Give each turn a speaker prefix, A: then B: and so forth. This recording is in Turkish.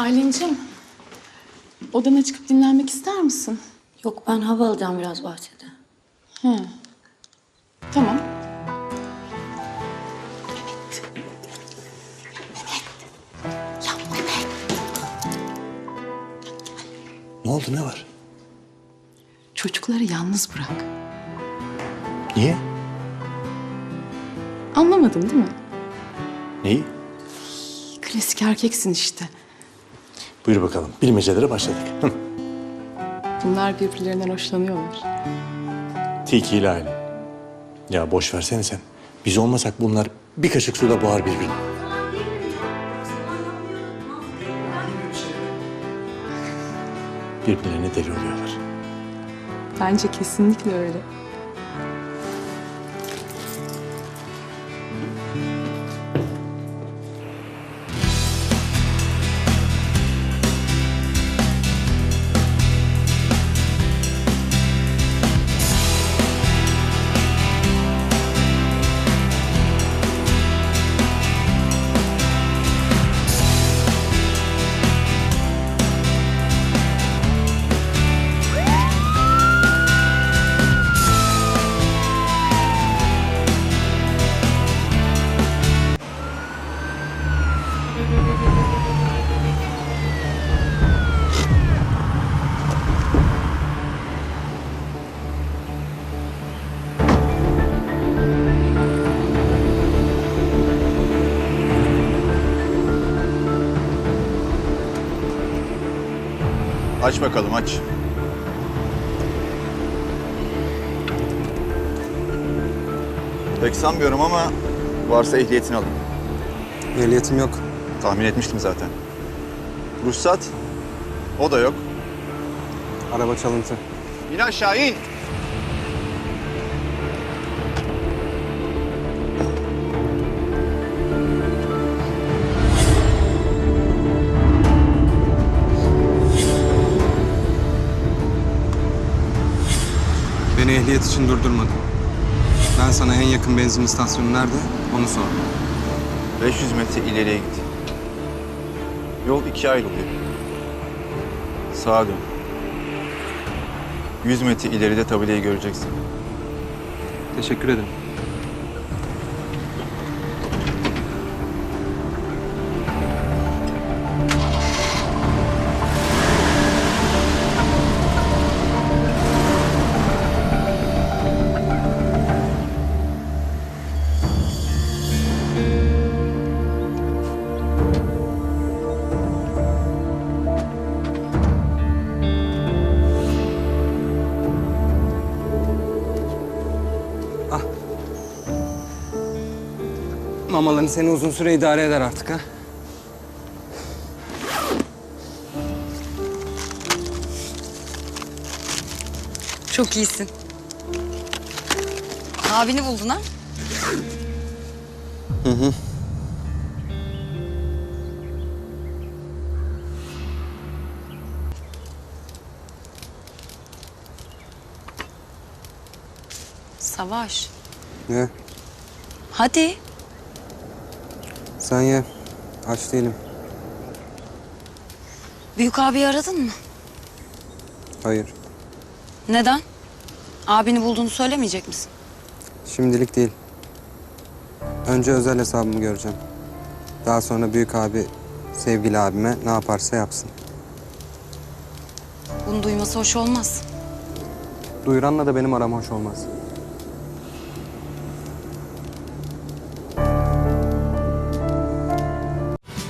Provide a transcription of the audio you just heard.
A: Aylin'cim, odana çıkıp dinlenmek ister misin?
B: Yok ben hava alacağım biraz bahçede.
A: He. Tamam.
C: Ne oldu ne var?
A: Çocukları yalnız bırak.
C: Niye?
A: Anlamadın değil mi?
C: Neyi?
A: Klasik erkeksin işte.
C: Buyur bakalım. Bilmecelere başladık.
A: Bunlar birbirlerinden hoşlanıyorlar.
C: Tilki ile aile. Ya boş versene sen. Biz olmasak bunlar bir kaşık suda boğar birbirini. Birbirlerine deli oluyorlar.
A: Bence kesinlikle öyle.
D: Aç bakalım aç. Pek sanmıyorum ama varsa ehliyetini alayım.
E: Ehliyetim yok.
D: Tahmin etmiştim zaten. Ruhsat? O da yok.
E: Araba çalıntı.
D: İn aşağı in.
E: Beni ehliyet için durdurmadın. Ben sana en yakın benzin istasyonu nerede onu sordum.
D: 500 metre ileriye git. Yol ikiye ayrılıyor. Sağa dön. 100 metre ileride tabelayı göreceksin.
E: Teşekkür ederim. Mamaların seni uzun süre idare eder artık ha.
F: Çok iyisin. Abini buldun ha? Savaş.
E: Ne?
F: Hadi.
E: Sen ye. Aç değilim.
F: Büyük abi aradın mı?
E: Hayır.
F: Neden? Abini bulduğunu söylemeyecek misin?
E: Şimdilik değil. Önce özel hesabımı göreceğim. Daha sonra büyük abi sevgili abime ne yaparsa yapsın.
F: Bunu duyması hoş olmaz.
E: Duyuranla da benim aram hoş olmaz.